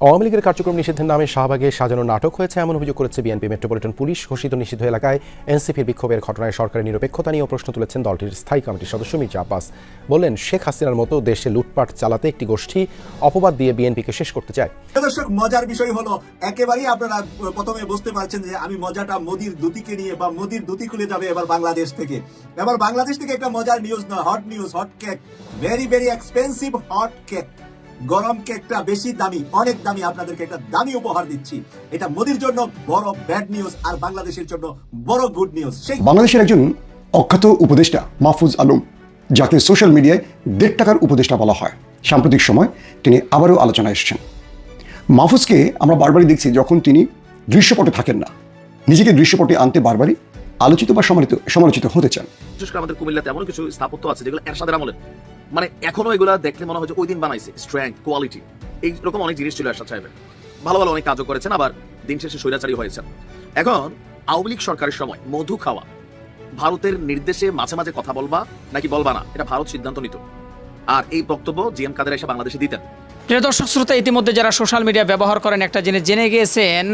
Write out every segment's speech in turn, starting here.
আওয়ামী লীগের কার্যক্রম নিষিদ্ধের নামে শাহবাগে সাজানো নাটক হয়েছে। এমন অভিযোগ করেছে বিএনপি মেট্রোপলিটন পুলিশ। ঘোষিত নিষিদ্ধ এলাকায় এনসিপির বিক্ষোভের ঘটনায় সরকারের নিরপেক্ষতা নিয়েও প্রশ্ন তুলেছেন দলটির স্থায়ী কমিটির সদস্য মির্জা আব্বাস। বললেন, শেখ হাসিনার মতো দেশে লুটপাট চালাতে একটি গোষ্ঠী অপবাদ দিয়ে বিএনপিকে শেষ করতে চায়। দর্শক, মজার বিষয় হলো, একেবারেই আপনারা প্রথমে বুঝতে পারছেন যে আমি মজাটা মোদির দুতিকে নিয়ে বা মোদির দুতি খুলে যাবে এবার বাংলাদেশ থেকে। এবার বাংলাদেশ থেকে একটা মজার নিউজ না hot news hot cake very very expensive hot cake গরম কেকটা বেশি দামি অনেক দামি আপনাদেরকে একটা দামি উপহার দিচ্ছি। এটা মোদির জন্য বড় ব্যাড নিউজ আর বাংলাদেশের জন্য বড় গুড নিউজ সেই বাংলাদেশের একজন অখ্যাত উপদেষ্টা মাহফুজ আলম যাকে সোশ্যাল মিডিয়ায় দেড় টাকার উপদেষ্টা বলা হয়। সাম্প্রতিক সময় তিনি আবারও আলোচনায় এসেছেন। মাহফুজকে আমরা বারবারই দেখছি যখন তিনি দৃশ্যপটে থাকেন না। নিজেকে দৃশ্যপটে আনতে বারবারই আলোচিত বা সমালোচিত সমালোচিত হতে চান। বিশেষ করে আমাদের কুমিল্লাতে এমন কিছু স্থাপত্য আছে যেগুলো এরশাদের আমলের মানে এখনও এগুলা দেখলে মনে হয় ওই দিন বানাইছে। স্ট্রেংথ কোয়ালিটি এইরকম অনেক জিনিস ছিল এরশাদ সাহেবের ভালো ভালো অনেক কাজও করেছেন, আবার দিন শেষে স্বৈরাচারী হয়েছেন। এখন আওয়ামী লীগ সরকারের সময় মধু খাওয়া। ভারতের নির্দেশে মাঝে মাঝে কথা বলবা নাকি বলবা না, এটা ভারত সিদ্ধান্ত নিত। আর এই বক্তব্য জি এম কাদের এসে বাংলাদেশে দিতেন। প্রিয় দর্শক, শ্রোতা, ইতিমধ্যে যারা সোশ্যাল মিডিয়া ব্যবহার করেন, একটা জিনিস জেনে গিয়েছেন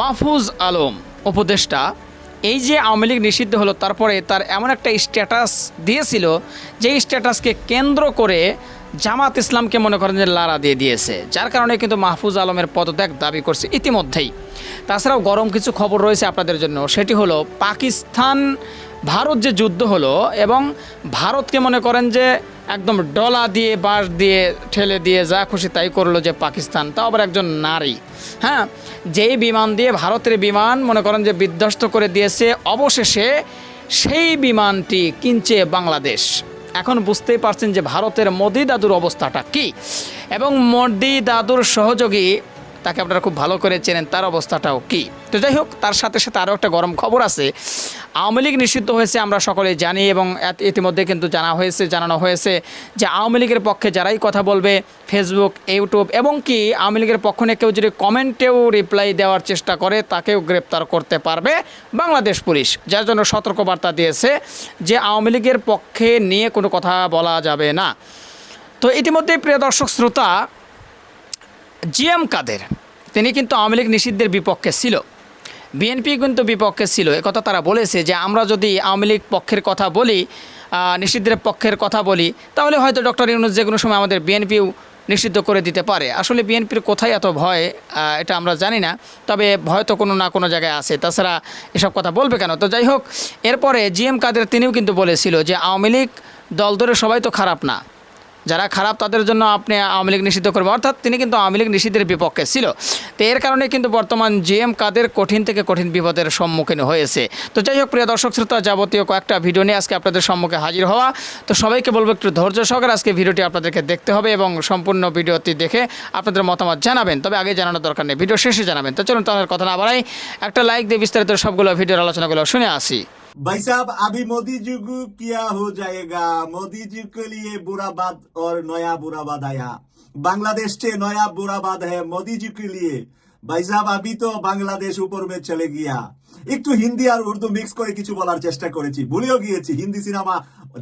মাহফুজ আলম, উপদেষ্টা এই যে আওয়ামী লীগ নিষিদ্ধ হলো, তারপরে তার এমন একটা স্ট্যাটাস দিয়েছিল যে স্ট্যাটাসকে কেন্দ্র করে জামাত ইসলামকে মনে করেন যে লারা দিয়ে দিয়েছে, যার কারণে কিন্তু মাহফুজ আলমের পদত্যাগ দাবি করছে ইতিমধ্যেই। তাছাড়াও গরম কিছু খবর রয়েছে আপনাদের জন্য, সেটি হলো পাকিস্তান ভারত যে যুদ্ধ হলো এবং ভারতকে মনে করেন যে একদম ডলা দিয়ে, বাঁশ দিয়ে, ঠেলে দিয়ে যা খুশি তাই করল যে পাকিস্তান। তা আবার একজন নারী। হ্যাঁ যেই বিমান দিয়ে ভারতের বিমান মনে করেন যে বিধ্বস্ত করে দিয়েছে, অবশেষে সেই বিমানটি কিনছে বাংলাদেশ। এখন বুঝতেই পারছেন যে ভারতের মোদি দাদুর অবস্থাটা কি। এবং মোদি দাদুর সহযোগী তাকে আপনারা খুব ভালো করে চেনেন, তার অবস্থাটাও কি? তো যাই হোক, তার সাথে সাথে আরও একটা গরম খবর আছে। আওয়ামী লীগ নিষিদ্ধ হয়েছে, আমরা সকলে জানি এবং ইতিমধ্যে কিন্তু জানা হয়েছে, জানানো হয়েছে যে আওয়ামী লীগের পক্ষে যারাই কথা বলবে ফেসবুক ইউটিউব এবং কি আওয়ামী লীগের পক্ষ নিয়ে কেউ যদি কমেন্টেও রিপ্লাই দেওয়ার চেষ্টা করে, তাকেও গ্রেপ্তার করতে পারবে বাংলাদেশ পুলিশ। যার জন্য সতর্কবার্তা দিয়েছে যে আওয়ামী লীগের পক্ষে নিয়ে কোনো কথা বলা যাবে না। তো ইতিমধ্যে প্রিয় দর্শক, শ্রোতা জিএম কাদের, তিনি কিন্তু আওয়ামী লীগ নিষিদ্ধের বিপক্ষে ছিল। বিএনপি কিন্তু বিপক্ষে ছিল। একথা তারা বলেছে যে, আমরা যদি আওয়ামী লীগ পক্ষের কথা বলি নিষিদ্ধের পক্ষের কথা বলি, তাহলে হয়তো ডক্টর ইউনুস যে কোনো সময় আমাদের বিএনপিও নিষিদ্ধ করে দিতে পারে। আসলে বিএনপির কোথায় এত ভয় এটা আমরা জানি না। তবে ভয় তো কোনো না কোনো জায়গায় আছে। তাছাড়া এসব কথা বলবে কেন? তো যাই হোক, এরপরে জিএম কাদের, তিনিও কিন্তু বলেছিল যে, আওয়ামী লীগ দল ধরে সবাই তো খারাপ না। যারা খারাপ তাদের জন্য আপনি আওয়ামী লীগ নিষিদ্ধ করবেন। অর্থাৎ তিনি কিন্তু আওয়ামী লীগ নিষিদ্ধের বিপক্ষে ছিল। তো এর কারণে কিন্তু বর্তমান জিএম কাদের কঠিন থেকে কঠিন বিপদের সম্মুখীন হয়েছে। তো যাই হোক, প্রিয় দর্শক শ্রোতা, যাবতীয় কয়েকটা ভিডিও নিয়ে আজকে আপনাদের সম্মুখে হাজির হওয়া। তো সবাইকে বলব একটু ধৈর্য সহকারে আজকে ভিডিওটি আপনাদেরকে দেখতে হবে এবং সম্পূর্ণ ভিডিওটি দেখে আপনাদের মতামত জানাবেন। তবে আগে জানানোর দরকার নেই, ভিডিও শেষে জানাবেন। তো চলুন তাহলে কথা না বাড়াই, একটা লাইক দিয়ে বিস্তারিত সবগুলো ভিডিওর আলোচনাগুলো শুনে আসি। भाई साहब अभी मोदी जी को क्या हो जाएगा मोदी जी के लिए बुराबाद और नया बुराबाद आया बांग्लादेश से नया बुराबाद है मोदी जी के लिए ভাই সাহেব আমি তো বাংলাদেশ উপর মে চলে গিয়া একটু হিন্দি আর উর্দু মিক্স করে কিছু বলার চেষ্টা করেছি ভুলেও গিয়েছি হিন্দি সিনেমা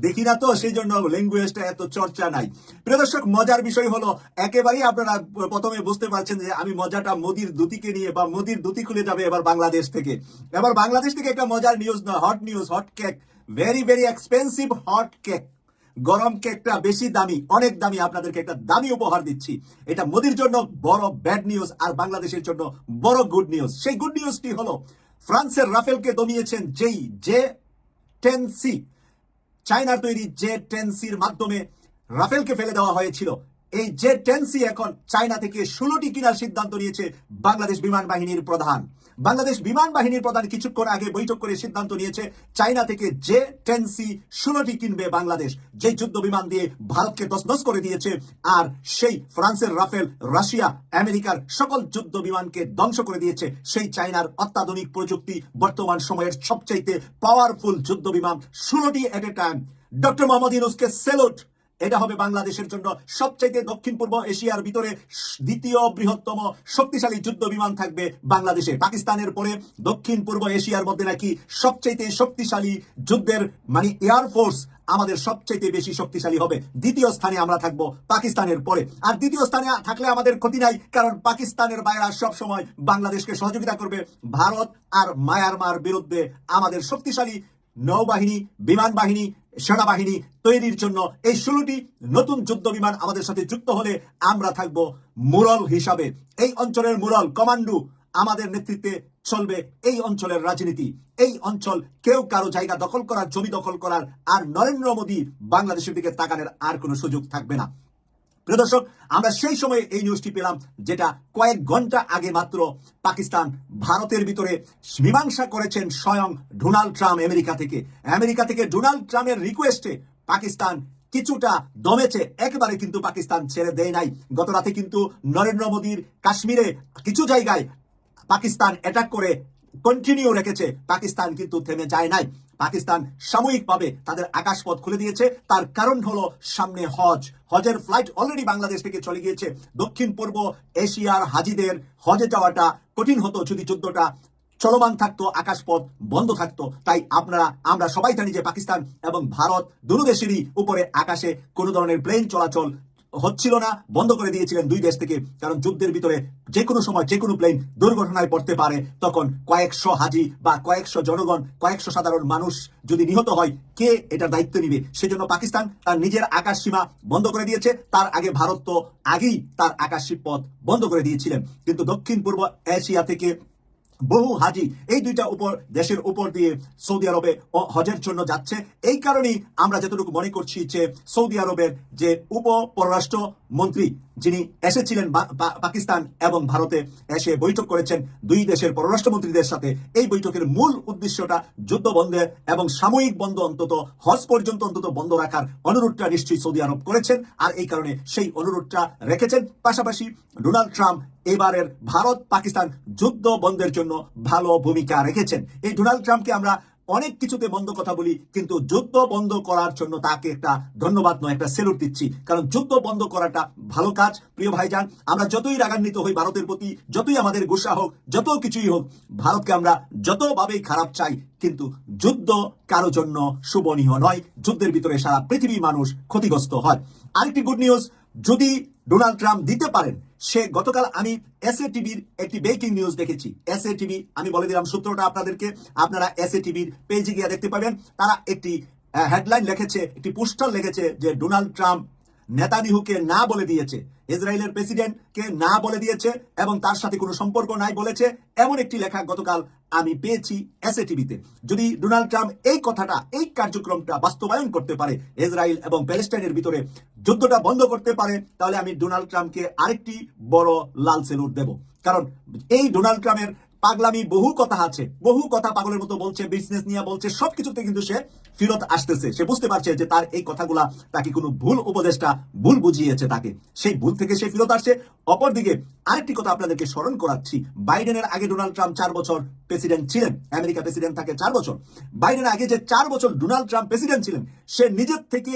দেখি না তো সেই জন্য ল্যাঙ্গুয়েজটা এত চর্চা নাই। প্রিয় দর্শক, মজার বিষয় হলো, একেবারেই আপনারা প্রথমে বুঝতে পারছেন যে আমি মজাটা মোদির দুতিকে নিয়ে বা মোদির দুতি খুলে যাবে এবার বাংলাদেশ থেকে। এবার বাংলাদেশ থেকে একটা মজার নিউজ নয় hot news hot cake very very expensive hot cake গরম কেকটা বেশি দামি, অনেক দামি, আপনাদেরকে একটা দামি উপহার দিচ্ছি। এটা মোদির জন্য বড় ব্যাড নিউজ আর বাংলাদেশের জন্য বড় গুড নিউজ সেই গুড নিউজটি হলো, ফ্রান্সের রাফেলকে দমিয়েছেন যেই যে টেন সি চায়নার তৈরি জে টেন সির মাধ্যমে রাফেলকে ফেলে দেওয়া হয়েছিল। এই জে টেন সি এখন চায়না থেকে ষোলোটি কেনার সিদ্ধান্ত নিয়েছে বাংলাদেশ বিমান বাহিনীর প্রধান। বাংলাদেশ বিমান বাহিনীর প্রধান কিছুক্ষণ আগে বৈঠক করে সিদ্ধান্ত নিয়েছে, চায়না থেকে যে টেন সি ষোলোটি কিনবে বাংলাদেশ। যে যুদ্ধ বিমান দিয়ে ভারতকে তসনস করে দিয়েছে, আর সেই ফ্রান্সের রাফেল, রাশিয়া, আমেরিকার সকল যুদ্ধ বিমানকে ধ্বংস করে দিয়েছে। সেই চাইনার অত্যাধুনিক প্রযুক্তি বর্তমান সময়ের সবচাইতে পাওয়ারফুল যুদ্ধ বিমান ষোলোটি at a time doctor Mohammad ইউনুসকে সেলুট এটা হবে বাংলাদেশের জন্য সবচাইতে দক্ষিণ পূর্ব এশিয়ার ভিতরে দ্বিতীয় বৃহত্তম শক্তিশালী যুদ্ধ বিমান থাকবে বাংলাদেশে। পাকিস্তানের পরে দক্ষিণ পূর্ব এশিয়ার মধ্যে নাকি সবচাইতে শক্তিশালী যুদ্ধের মানে এয়ারফোর্স আমাদের সবচাইতে বেশি শক্তিশালী হবে। দ্বিতীয় স্থানে আমরা থাকব পাকিস্তানের পরে। আর দ্বিতীয় স্থানে থাকলে আমাদের ক্ষতি নাই, কারণ পাকিস্তানের বাইরা সব সময় বাংলাদেশকে সহযোগিতা করবে। ভারত আর মায়ানমার বিরুদ্ধে আমাদের শক্তিশালী নৌবাহিনী, বিমান বাহিনী সেনাবাহিনী তৈরির জন্য এই ষোলোটি নতুন যুদ্ধ বিমান আমাদের সাথে যুক্ত হলে আমরা থাকব মুরল হিসাবে। এই অঞ্চলের মুরল কমান্ডু আমাদের নেতৃত্বে চলবে। এই অঞ্চলের রাজনীতি, এই অঞ্চল কেউ কারও জায়গা দখল করার, জমি দখল করার, আর নরেন্দ্র মোদী বাংলাদেশের দিকে তাকানোর আর কোনো সুযোগ থাকবে না। প্রিয় দর্শক, আমরা সেই সময়ে এই নিউজটি পেলাম যেটা কয়েক ঘণ্টা আগে মাত্র পাকিস্তান ভারতের ভিতরে মীমাংসা করেছেন স্বয়ং ডোনাল্ড ট্রাম্প আমেরিকা থেকে। আমেরিকা থেকে ডোনাল্ড ট্রাম্পের রিকোয়েস্টে পাকিস্তান কিছুটা দমেছে। একেবারে কিন্তু পাকিস্তান ছেড়ে দেয় নাই। গত রাতে কিন্তু নরেন্দ্র মোদীর কাশ্মীরে কিছু জায়গায় পাকিস্তান অ্যাটাক করে কন্টিনিউ রেখেছে। পাকিস্তান কিন্তু থেমে যায় নাই। পাকিস্তান সাময়িকভাবে তাদের আকাশপথ খুলে দিয়েছে। তার কারণ হলো সামনে হজ। হজের ফ্লাইট অলরেডি বাংলাদেশ থেকে চলে গিয়েছে। দক্ষিণ, পূর্ব এশিয়ার হাজিদের হজে যাওয়াটা কঠিন হতো। যদি যুদ্ধটা চলমান থাকতো, আকাশপথ বন্ধ থাকতো, তাই আপনারা, আমরা সবাই জানি যে পাকিস্তান এবং ভারত দুটো দেশেরই উপরে আকাশে কোনো ধরনের প্লেন চলাচল হচ্ছিল না, বন্ধ করে দিয়েছিলেন দুই দেশ থেকে, কারণ যুদ্ধের ভিতরে যে কোনো সময় যে কোনো প্লেন দুর্ঘটনায় পড়তে পারে, তখন কয়েকশো হাজি বা কয়েকশো জনগণ, কয়েকশো সাধারণ মানুষ যদি নিহত হয়, কে এটার দায়িত্ব নিবে? সেজন্য পাকিস্তান তার নিজের আকাশ সীমা বন্ধ করে দিয়েছে। তার আগে ভারত তো আগেই তার আকাশ পথ বন্ধ করে দিয়েছিলেন। কিন্তু দক্ষিণ পূর্ব এশিয়া থেকে বহু হাজি এই দুইটা উপর দেশের উপর দিয়ে সৌদি আরবে হজের জন্য যাচ্ছে। এই কারণেই আমরা যতটুকু মনে করছি যে সৌদি আরবের যে উপ পররাষ্ট্র মন্ত্রী যিনি এসেছিলেন পাকিস্তান এবং ভারতে এসে বৈঠক করেছেন দুই দেশের পররাষ্ট্রমন্ত্রীদের সাথে। এই বৈঠকের মূল উদ্দেশ্যটা যুদ্ধ বন্ধের এবং সাময়িক বন্ধ অন্তত, হজ পর্যন্ত অন্তত বন্ধ রাখার অনুরোধটা নিশ্চয়ই সৌদি আরব করেছেন আর এই কারণে সেই অনুরোধটা রেখেছেন। পাশাপাশি ডোনাল্ড ট্রাম্প এবারের ভারত পাকিস্তান যুদ্ধ বন্ধের জন্য ভালো ভূমিকা রেখেছেন। এই ডোনাল্ড ট্রাম্পকে আমরা অনেক কিছুতে বন্ধ কথা বলি, কিন্তু যুদ্ধ বন্ধ করার জন্য তাকে একটা ধন্যবাদ নয়, একটা সেলুট দিচ্ছি। কারণ যুদ্ধ বন্ধ করাটা ভালো কাজ, প্রিয় ভাইজান। আমরা যতই রাগান্বিত হই ভারতের প্রতি, যতই আমাদের গুসা হোক, যত কিছুই হোক, ভারতকে আমরা যতভাবেই খারাপ চাই, কিন্তু যুদ্ধ কারও জন্য শুভনীয় নয়। যুদ্ধের ভিতরে সারা পৃথিবীর মানুষ ক্ষতিগ্রস্ত হয়। আরেকটি গুড নিউজ যদি ডোনাল্ড ট্রাম্প দিতে পারেন, সে গতকাল আমি এস এ টিভির একটি ব্রেকিং নিউজ দেখেছি। এস এ টিভি আমি বলে দিলাম সূত্রটা আপনাদেরকে, আপনারা এস এ টিভির পেজে গিয়ে দেখতে পাবেন। তারা একটি হেডলাইন লিখেছে, একটি পোস্টার লিখেছে যে ডোনাল্ড ট্রাম্প নেতানিহুকে না বলে দিয়েছে। ইসরায়েলের প্রেসিডেন্টকে না বলে দিয়েছে এবং তার সাথে কোনো সম্পর্ক নাই বলেছে, এমন একটি লেখা গতকাল আমি পেয়েছি এসএ টিভিতে যদি ডোনাল্ড ট্রাম্প এই কথাটা, এই কার্যক্রমটা বাস্তবায়ন করতে পারে, ইসরায়েল এবং প্যালেস্টাইনের ভিতরে যুদ্ধটা বন্ধ করতে পারে, তাহলে আমি ডোনাল্ড ট্রাম্পকে আরেকটি বড় লাল সেলুট দেব। কারণ এই ডোনাল্ড ট্রাম্পের পাগলামি বহু কথা আছে, বহু কথা পাগলের মতো বলছে বিজনেস নিয়ে বলছে, সবকিছুতে কিন্তু সে ফিরত আসতেছে। সে বুঝতে পারছে যে তার এই কথাগুলা তাকে কোনো ভুল উপদেশটা ভুল বুঝিয়েছে তাকে। সেই ভুল থেকে সে ফিরত আসছে। অপরদিকে আরেকটি কথা আপনাদেরকে স্মরণ করাচ্ছি। বাইডেনের আগে ডোনাল্ড ট্রাম্প চার বছর প্রেসিডেন্ট ছিলেন, আমেরিকা প্রেসিডেন্ট থাকে চার বছর। বাইডেনের আগে যে চার বছর ডোনাল্ড ট্রাম্প প্রেসিডেন্ট ছিলেন, সে নিজের থেকে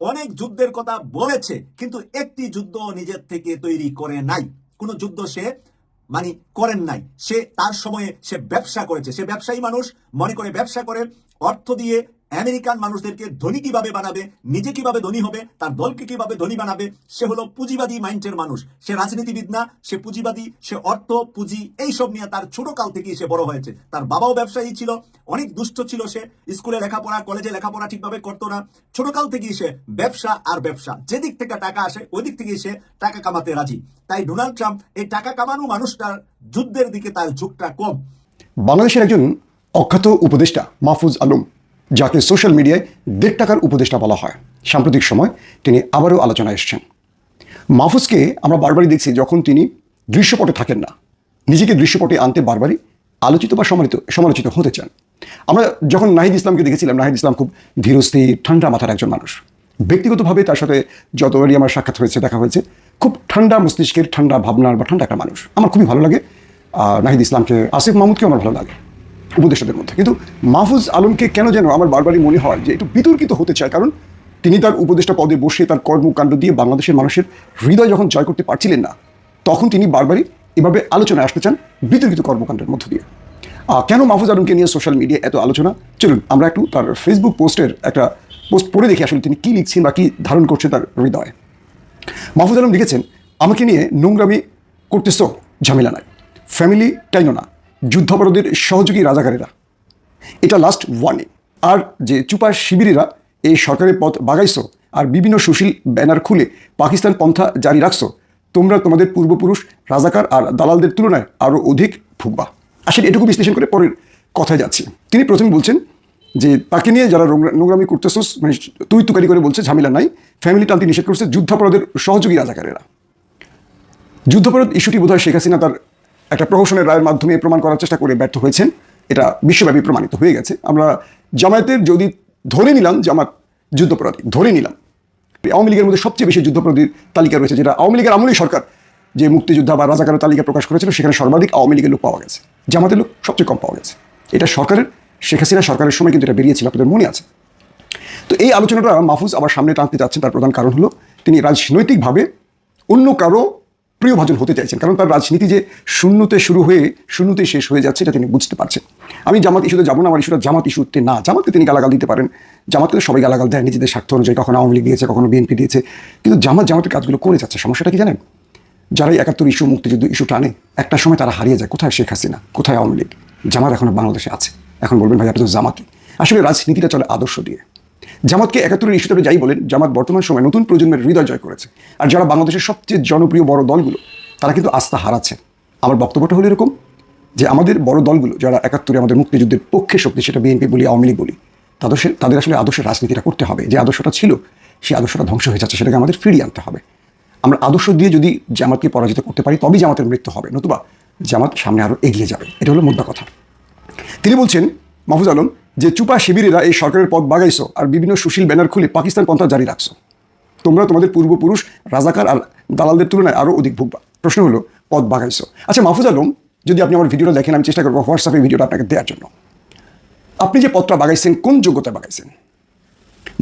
অনেক যুদ্ধের কথা বলেছে, কিন্তু একটি যুদ্ধ নিজের থেকে তৈরি করে নাই। কোনো যুদ্ধ সে মানে করেন নাই। সে তার সময়ে সে ব্যবসা করেছে। সে ব্যবসায়ী মানুষ, মনে করে ব্যবসা করে, অর্থ দিয়ে আমেরিকান মানুষদেরকে ধনী কীভাবে বানাবে, নিজে কীভাবে ধনী হবে, তার দলকে কীভাবে ধনী বানাবে, সে হলো পুঁজিবাদী মাইন্ডের মানুষ। সে রাজনীতিবিদ না, সে পুঁজিবাদী, সে অর্থ, পুঁজি, এইসব নিয়ে তার ছোট কাল থেকেই সে বড় হয়েছে। তার বাবাও ব্যবসায়ী ছিল, অনেক দুষ্ট ছিল সে, স্কুলে লেখাপড়া, কলেজে লেখাপড়া ঠিকভাবে করতো না। ছোট কাল থেকেই সে ব্যবসা আর ব্যবসা, যেদিক থেকে টাকা আসে ওই দিক থেকেই সে টাকা কামাতে রাজি। তাই ডোনাল্ড ট্রাম্প এই টাকা কামানো মানুষটার যুদ্ধের দিকে তার ঝুঁকটা কম। বাংলাদেশের একজন অখ্যাত উপদেষ্টা মাহফুজ আলম যাকে সোশ্যাল মিডিয়ায় দেড় টাকার উপদেষ্টা বলা হয়। সাম্প্রতিক সময় তিনি আবারও আলোচনায় এসেছেন। মাহফুজকে আমরা বারবারই দেখছি যখন তিনি দৃশ্যপটে থাকেন না। নিজেকে দৃশ্যপটে আনতে বারবারই আলোচিত বা সমালিত সমালোচিত হতে চান। আমরা যখন নাহিদ ইসলামকে দেখেছিলাম, নাহিদ ইসলাম খুব ধীরস্থির ঠান্ডা মাথার একজন মানুষ। ব্যক্তিগতভাবে তার সাথে যতবারই আমার সাক্ষাৎ হয়েছে, দেখা হয়েছে, খুব ঠান্ডা মস্তিষ্কের ঠান্ডা ভাবনার বা ঠান্ডা একটা মানুষ। আমার খুবই ভালো লাগে। নাহিদ ইসলামকে, আসিফ মাহমুদকেও আমার ভালো লাগে। উপদেষ্টাদের মধ্যে। কিন্তু মাহফুজ আলমকে কেন যেন আমার বারবারই মনে হয় যে একটু বিতর্কিত হতে চায়, কারণ তিনি তার উপদেষ্টা পদে বসে তার কর্মকাণ্ড দিয়ে বাংলাদেশের মানুষের হৃদয় যখন জয় করতে পারছিলেন না, তখন তিনি বারবারই এভাবে আলোচনায় আসতে চান বিতর্কিত কর্মকাণ্ডের মধ্য দিয়ে। কেন মাহফুজ আলমকে নিয়ে সোশ্যাল মিডিয়ায় এত আলোচনা? চলুন, আমরা একটু তার ফেসবুক পোস্টের একটা পোস্ট পড়ে দেখি আসলে তিনি কী লিখছেন বা কী ধারণ করছেন তার হৃদয়ে। মাহফুজ আলম লিখেছেন, আমাকে নিয়ে নোংরামি করতেছ, ঝামেলা নাই। ফ্যামিলি টাইনো না। যুদ্ধাপরাধীর সহযোগী রাজাকারেরা। এটা লাস্ট ওয়ার্নিং আর যে চুপা শিবিরেরা এই সরকারের পথ বাগাইছো আর বিভিন্ন সুশীল ব্যানার খুলে পাকিস্তান পন্থা জারি রাখছো, তোমরা তোমাদের পূর্বপুরুষ, রাজাকার আর দালালদের তুলনায় আরও অধিক ভুগবা। আসলে এটুকু বিশ্লেষণ করে পরের কথায় যাচ্ছি। তিনি প্রথমে বলছেন যে, তাকে নিয়ে যারা নোংরা- নোংরামি করতেছোস মানে তুই তুকারি করে বলছে, ঝামেলা নাই। ফ্যামিলি টানতে নিষেধ করছে যুদ্ধাপরাধের সহযোগী রাজাকারেরা। যুদ্ধাপরাধ ইস্যুটি বোধহয় শেখ হাসিনা তার একটা প্রহসনের রায়ের মাধ্যমে প্রমাণ করার চেষ্টা করে ব্যর্থ হয়েছেন। এটা বিশ্বব্যাপী প্রমাণিত হয়ে গেছে। আমরা জামায়াতের যদি ধরে নিলাম, জামাত যুদ্ধাপরাধী, ধরে নিলাম। আওয়ামী লীগের মধ্যে সবচেয়ে বেশি যুদ্ধাপরাধীর তালিকা রয়েছে, যেটা আওয়ামী লীগের আমলেই সরকার যে মুক্তিযোদ্ধা বা রাজাকারের তালিকা প্রকাশ করেছিল, সেখানে সর্বাধিক আওয়ামী লীগের লোক পাওয়া গেছে। জামাতের লোক সবচেয়ে কম পাওয়া গেছে। এটা সরকারের, শেখ হাসিনা সরকারের সময় কিন্তু এটা বেরিয়েছিল, আপনাদের মনে আছে? তো এই আলোচনাটা মাহফুজ আবার সামনে টানতে যাচ্ছেন, তার প্রধান কারণ হলো তিনি রাজনৈতিকভাবে অন্য কারও প্রিয়ভাজন হতে চাইছেন, কারণ তার রাজনীতি যে শূন্যতে শুরু হয়ে শূন্যতেই শেষ হয়ে যাচ্ছে, এটা তিনি বুঝতে পারছেন। আমি জামাত ইস্যুতে যাব না, আমার ইস্যুটা জামাত ইস্যুতে না। জামাতকে তিনি গালাগাল দিতে পারেন। জামাতকে সবাই গালাগাল দেয় নিজেদের স্বার্থ অনুযায়ী, কখনো আওয়ামী লীগ দিয়েছে, কখনো বিএনপি দিয়েছে। কিন্তু জামাত জামাতের কাজগুলো করে যাচ্ছে, সমস্যাটা কি জানেন? যারাই একাত্তর ইস্যু, মুক্তিযুদ্ধ ইস্যু টানে, একটা সময় তারা হারিয়ে যায়। কোথায় শেখ হাসিনা? কোথায় আওয়ামী লীগ? জামাত এখনও বাংলাদেশে আছে। এখন বলবেন, ভাই, আপনি তো জামাতি আসলে রাজনীতিটা চলে আদর্শ দিয়ে। জামাতকে একাত্তরের ইস্যুতে যাই বলেন, জামাত বর্তমান সময়ে নতুন প্রজন্মের হৃদয় জয় করেছে। আর যারা বাংলাদেশের সবচেয়ে জনপ্রিয় বড় দলগুলো, তারা কিন্তু আস্থা হারাচ্ছে। আমার বক্তব্যটা হলো এরকম যে আমাদের বড় দলগুলো, যারা একাত্তরে আমাদের মুক্তিযুদ্ধের পক্ষে শক্তি, সেটা বিএনপি বলি, আওয়ামী লীগ বলি, তাদের তাদের আসলে আদর্শের রাজনীতিটা করতে হবে। যে আদর্শটা ছিল সেই আদর্শটা ধ্বংস হয়ে যাচ্ছে, সেটাকে আমাদের ফিরিয়ে আনতে হবে। আমরা আদর্শ দিয়ে যদি জামাতকে পরাজিত করতে পারি, তবেই জামাতের মৃত্যু হবে, নতুবা জামাত সামনে আরও এগিয়ে যাবে। এটা হলো মোদ্দা কথা। তিনি বলছেন মাহফুজ আলম, যে চুপা শিবিরেরা এই সরকারের পথ বাগাইছো আর বিভিন্ন সুশীল ব্যানার খুলে পাকিস্তান পন্থা জারি রাখছো। তোমরা তোমাদের পূর্বপুরুষ রাজাকার আর দালালদের তুলনায় আরও অধিক ভুগবা প্রশ্ন হলো, পথ বাগাইছো। আচ্ছা মাহফুজ আলম, যদি আপনি আমার ভিডিওটা দেখেন, আমি চেষ্টা করব হোয়াটসঅ্যাপে ভিডিওটা আপনাকে দেওয়ার জন্য। আপনি যে পথটা বাগাইছেন, কোন যোগ্যতায় বাগাইছেন?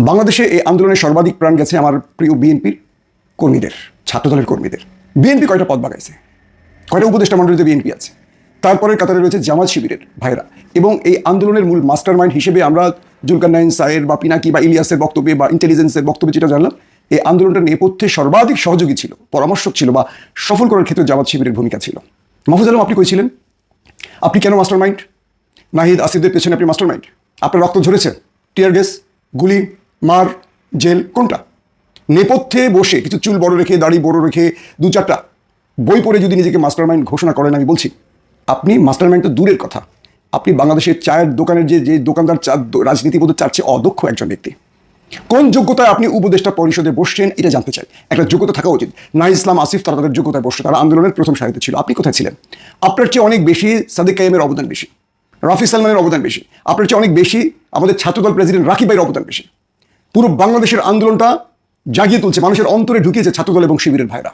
বাংলাদেশে এই আন্দোলনে সর্বাধিক প্রাণ গেছে আমার প্রিয় বিএনপির কর্মীদের, ছাত্রদলের কর্মীদের। বিএনপি কয়টা পদ বাগাইছে? কয়টা উপদেষ্টা মন্ডলীতে বিএনপি আছে? তারপরের কাতারে রয়েছে জামাত শিবিরের ভাইরা এবং এই আন্দোলনের মূল মাস্টার মাইন্ড হিসেবে আমরা জুলকান্নাইন সায়ের বা পিনাকি বা ইলিয়াসের বক্তব্যে বা ইন্টেলিজেন্সের বক্তব্যে যেটা জানলাম, এই আন্দোলনটার নেপথ্যে সর্বাধিক সহযোগী ছিল, পরামর্শক ছিল বা সফল করার ক্ষেত্রে জামাত শিবিরের ভূমিকা ছিল। মাহফুজ আলম, আপনি কইছিলেন আপনি কেন মাস্টার মাইন্ড নাহিদ আসিফদের পেছনে আপনি মাস্টার মাইন্ড আপনার রক্ত ঝরেছে, টিয়ার গ্যাস, গুলি, মার, জেল, কোনটা? নেপথ্যে বসে কিছু চুল বড় রেখে, দাড়ি বড় রেখে দু চারটা বই পড়ে যদি নিজেকে মাস্টার মাইন্ড ঘোষণা করেন, আমি বলছি। আপনি মাস্টার মাইন্ড তো দূরের কথা। আপনি বাংলাদেশের চায়ের দোকানের যে যে দোকানদার চা রাজনীতিবোধ চার চেয়ে অদক্ষ একজন ব্যক্তি। কোন যোগ্যতায় আপনি উপদেষ্টা পরিষদে বসছেন, এটা জানতে চাই। একটা যোগ্যতা থাকা উচিত। না ইসলাম, আসিফ, তারা তাদের যোগ্যতায় বসছে। তারা আন্দোলনের প্রথম সারিতে ছিল। আপনি কোথায় ছিলেন? আপনার চেয়ে অনেক বেশি সাদিক কাইমের অবদান বেশি। রাফি সালমানের অবদান বেশি। আপনার চেয়ে অনেক বেশি আমাদের ছাত্রদল প্রেসিডেন্ট রাকিব ভাইয়ের অবদান বেশি। পুরো বাংলাদেশের আন্দোলনটা জাগিয়ে তুলছে, মানুষের অন্তরে ঢুকিয়েছে ছাত্রদল এবং শিবিরের ভাইরা।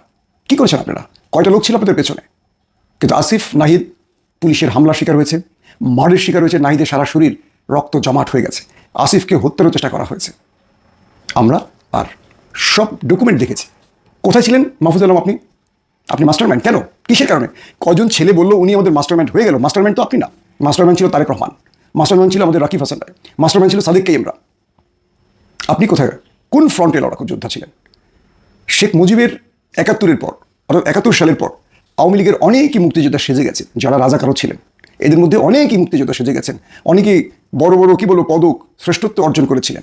কি করেছেন আপনারা? কয়টা লোক ছিল আপনাদের পেছনে? কিন্তু আসিফ, নাহিদ পুলিশের হামলার শিকার হয়েছে মারের শিকার হয়েছে নাহিদের সারা শরীর, রক্ত জমাট হয়ে গেছে। আসিফকে হত্যারও চেষ্টা করা হয়েছে। আমরা আর সব ডকুমেন্ট দেখেছি। কোথায় ছিলেন মাহফুজ আলম আপনি? আপনি মাস্টারম্যান্ড কেন? কিসের কারণে? কজন ছেলে বলল, উনি আমাদের মাস্টারম্যান্ড হয়ে গেল মাস্টারম্যান্ড তো আপনি না। মাস্টারম্যান্ড ছিল তারেক রহমান। মাস্টারম্যান্ড ছিল আমাদের রাকিব হাসান রায়। মাস্টারম্যান্ড ছিল সাদিক কেমরা আপনি কোথায়? কোন ফ্রন্টে লড়াকু যোদ্ধা ছিলেন? শেখ মুজিবের একাত্তরের পর, অর্থাৎ একাত্তর সালের পর আওয়ামী লীগের অনেকই মুক্তিযোদ্ধা সেজে গেছে, যারা রাজাকারও ছিলেন। এদের মধ্যে অনেকই মুক্তিযোদ্ধা সেজে গেছেন। অনেকেই বড় বড়, কি বলব, পদক, শ্রেষ্ঠত্ব অর্জন করেছিলেন।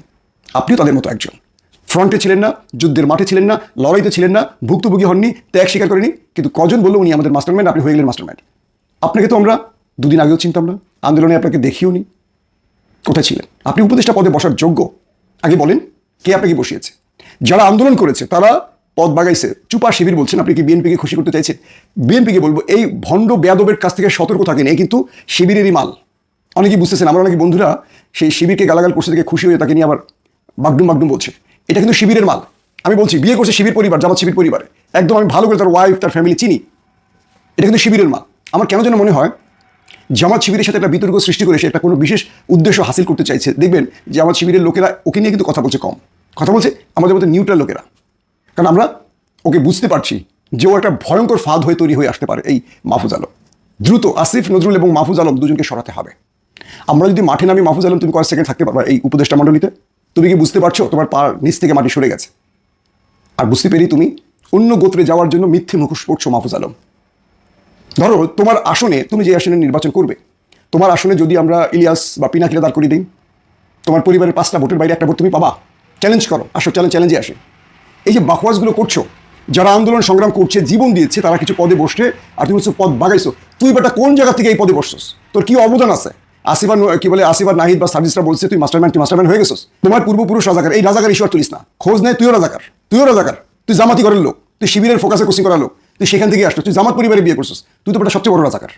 আপনিও তাদের মতো একজন। ফ্রন্টে ছিলেন না, যুদ্ধের মাঠে ছিলেন না, লড়াইতে ছিলেন না, ভুক্তভোগী হননি, ত্যাগ স্বীকার করেনি। কিন্তু কজন বলল, উনি আমাদের মাস্টারম্যান্ড আপনি হয়ে গেলেন মাস্টারম্যান্ড আপনাকে তো আমরা দুদিন আগেও চিনতাম না। আন্দোলনে আপনাকে দেখিও নি। কোথায় ছিলেন? আপনি উপদেষ্টা পদে বসার যোগ্য। আগে বলেন, কে আপনাকে বসিয়েছে? যারা আন্দোলন করেছে, তারা পদ বাগাইছে। চুপা শিবির বলছেন, আপনি কি বিএনপিকে খুশি করতে চাইছেন? বিএনপিকে বলব, এই ভণ্ড বেয়াদবের কাছ থেকে সতর্ক থাকেন এই কিন্তু শিবিরেরই মাল। অনেকেই বুঝতেছেন, আমার অনেকে বন্ধুরা সেই শিবিরকে গালাগাল করছে থেকে খুশি হয়ে তাকে নিয়ে আবার বাগডুম বাগডুম বলছে। এটা কিন্তু শিবিরের মাল। আমি বলছি, বিয়ে করছে শিবির পরিবার, জামাত শিবির পরিবারে। একদম আমি ভালো করে তার ওয়াইফ তার ফ্যামিলি চিনি। এটা কিন্তু শিবিরের মাল। আমার কেন যেন মনে হয়, জামাত শিবিরের সাথে একটা বিতর্ক সৃষ্টি করে সে একটা কোনো বিশেষ উদ্দেশ্য হাসিল করতে চাইছে। দেখবেন, জামাত শিবিরের লোকেরা ওকে নিয়ে কিন্তু কথা বলছে কম। কথা বলছে আমাদের মতো নিউট্রাল লোকেরা। কারণ আমরা ওকে বুঝতে পারছি যে ও একটা ভয়ঙ্কর ফাঁদ হয়ে তৈরি হয়ে আসতে পারে এই মাহফুজ আলম। দ্রুত আসিফ, নজরুল এবং মাহফুজ আলম দুজনকে সরাতে হবে। আমরা যদি মাঠে নামি মাহফুজ আলম, তুমি কয়েক সেকেন্ড থাকতে পারবা এই উপদেষ্টা মণ্ডলীতে। তুমি কি বুঝতে পারছ? তোমার পার নিচ থেকে মাটি সরে গেছে। আর বুঝতে পেরি তুমি অন্য গোত্রে যাওয়ার জন্য মিথ্যে মুখোশ পড়ছো মাহফুজ আলম। ধরো, তোমার আসনে তুমি যে আসনে নির্বাচন করবে, তোমার আসনে যদি আমরা ইলিয়াস বা পিনাকিলা দাঁড় করিয়ে দিই, তোমার পরিবারের পাঁচটা ভোটের বাইরে একটা ভোট তুমি পাবা। চ্যালেঞ্জ করো, আসো চ্যালেঞ্জ চ্যালেঞ্জে আসে। এই যে বাকওয়াজগুলো করছ, যারা আন্দোলন সংগ্রাম করছে, জীবন দিয়েছে, তারা কিছু পদে বসছে আর তুমি পদ বাগাইছো, তুই বেটা কোন জায়গা থেকে এই পদে বসছস? তোর কি অবদান আছে? আসিফার কি বলে আসিফার নাহিদ বা সার্ভিসরা বলছে, তুই মাস্টারম্যান তুই মাস্টারম্যান হয়ে গেছিস? তোমার পূর্বপুরুষ রাজাকার, এই রাজাকার ঈশ্বর তুলিস না। খোঁজ নেই তুইও রাজাকার তুইও রাজাকার, তুই জামাতি করার লোক, তুই শিবিরের ফোকাসে কোচিং করার লোক, তুই সেখান থেকে আসছো তুই জামাত পরিবারে বিয়ে করছিস, তুই তো সবচেয়ে বড় রাজাকার।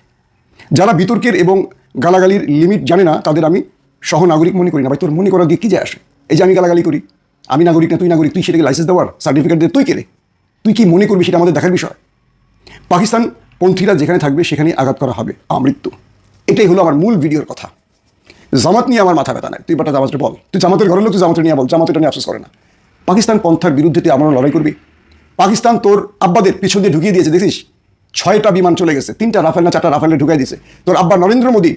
যারা বিতর্কের এবং গালাগালির লিমিট জানে না, তাদের আমি সহ নাগরিক মনে করি না, ভাই, তোর মনে করা দিয়ে কি যায় আসে? এই যে আমি গালাগালি করি আমি নাগরিক না, তুই নাগরিক, তুই সেটাকে লাইসেন্স দেওয়ার সার্টিফিকেট দিয়ে তুই কেড়ে তুই কি মনে করবি সেটা আমাদের দেখার বিষয়? পাকিস্তান পন্থীরা যেখানে থাকবে সেখানে আঘাত করা হবে, আমৃত্যু। এটাই হলো আমার মূল ভিডিওর কথা। জামাত নিয়ে আমার মাথা ব্যথা নাই। তুই বাটা জামাতের বল। তুই জামাতের ঘরের লোক, তুই জামাতের নিয়ে বল। জামাত এটা নিয়ে আফসোস করে না। পাকিস্তান পন্থার বিরুদ্ধে তুই আমরা লড়াই করবি। পাকিস্তান তোর আব্বাদের পিছন দিয়ে ঢুকিয়ে দিয়েছে, দেখিস? ছয়টা বিমান চলে গেছে, তিনটা রাফেল না, চারটা রাফেলে ঢুকাই দিয়েছে। তোর আব্বা নরেন্দ্র মোদী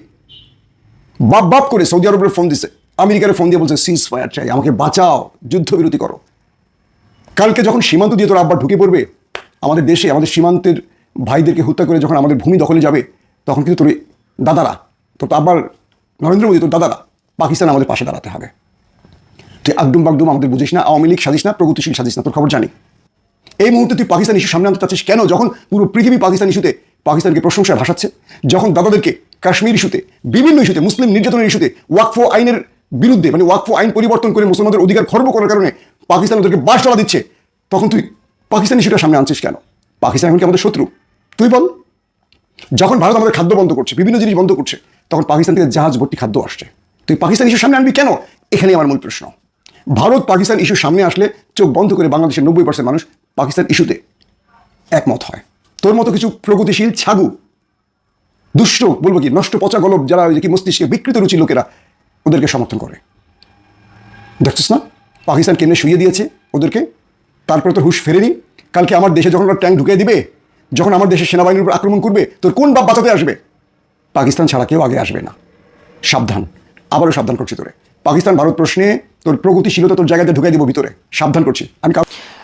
বাপ বাপ করে সৌদি আরবের ফোন দিছে। আমেরিকার ফোন দিয়ে বলছে সিজ ফায়ার চাই, আমাকে বাঁচাও, যুদ্ধবিরতি করো। কালকে যখন সীমান্ত দিয়ে তোর আব্বা ঢুকে পড়বে, আমাদের দেশে, আমাদের সীমান্তের ভাইদেরকে হত্যা করে যখন আমাদের ভূমি দখলে যাবে, তখন কিন্তু তোর দাদারা, তোর আব্বার নরেন্দ্র মোদী, তোর দাদারা পাকিস্তান আমাদের পাশে দাঁড়াতে হবে। তুই আগডুম বাগডুম আমাদের বুঝিস না, আওয়ামী লীগ সাজিস না, প্রগতিশীল সাজিস না, তোর খবর জানি। এই মুহূর্তে তুই পাকিস্তান ইস্যু সামনে আনতে চাচ্ছিস কেন? যখন পুরো পৃথিবী পাকিস্তান ইস্যুতে পাকিস্তানকে প্রশংসায় ভাসাচ্ছে, যখন দাদাদেরকে কাশ্মীর ইস্যুতে, বিভিন্ন ইস্যুতে, মুসলিম নির্যাতনের ইস্যুতে, ওয়াকফো আইনের বিরুদ্ধে মানে ওয়াকফো আইন পরিবর্তন করে মুসলমানদের অধিকার খর্ব করার কারণে পাকিস্তান ওদেরকে বাস চালা দিচ্ছে, তখন তুই পাকিস্তান ইস্যুটা সামনে আনছিস কেন? পাকিস্তান এখন কি আমাদের শত্রু? তুই বল। যখন ভারত আমাদের খাদ্য বন্ধ করছে, বিভিন্ন জিনিস বন্ধ করছে, তখন পাকিস্তান থেকে জাহাজ, ভর্তি খাদ্য আসছে। তুই পাকিস্তান ইস্যুর সামনে আনবি কেন? এখানেই আমার মূল প্রশ্ন। ভারত পাকিস্তান ইস্যুর সামনে আসলে চোখ বন্ধ করে বাংলাদেশের নব্বই পার্সেন্ট মানুষ পাকিস্তান ইস্যুতে একমত হয়। তোর মতো কিছু প্রগতিশীল ছাগু, দুষ্ট বলব কি, নষ্ট পচা গলব যারা ওই কি মস্তিষ্কে বিকৃত রুচি লোকেরা ওদেরকে সমর্থন করে। দেখছিস না? পাকিস্তান কেমনে শুয়ে দিয়েছে ওদেরকে। তারপরে তোর হুশ ফেরেনি। কালকে আমার দেশে যখন ওরা ট্যাঙ্ক ঢুকিয়ে দিবে, যখন আমার দেশের সেনাবাহিনীর উপর আক্রমণ করবে, তোর কোন বাপ বাঁচাতে আসবে? পাকিস্তান ছাড়া কেউ আগে আসবে না। সাবধান। আবারও সাবধান করছি তোরে। পাকিস্তান ভারত প্রশ্নে তোর প্রগতিশীলতা তোর জায়গাতে ঢুকাই দিব ভিতরে। সাবধান করছি। আমি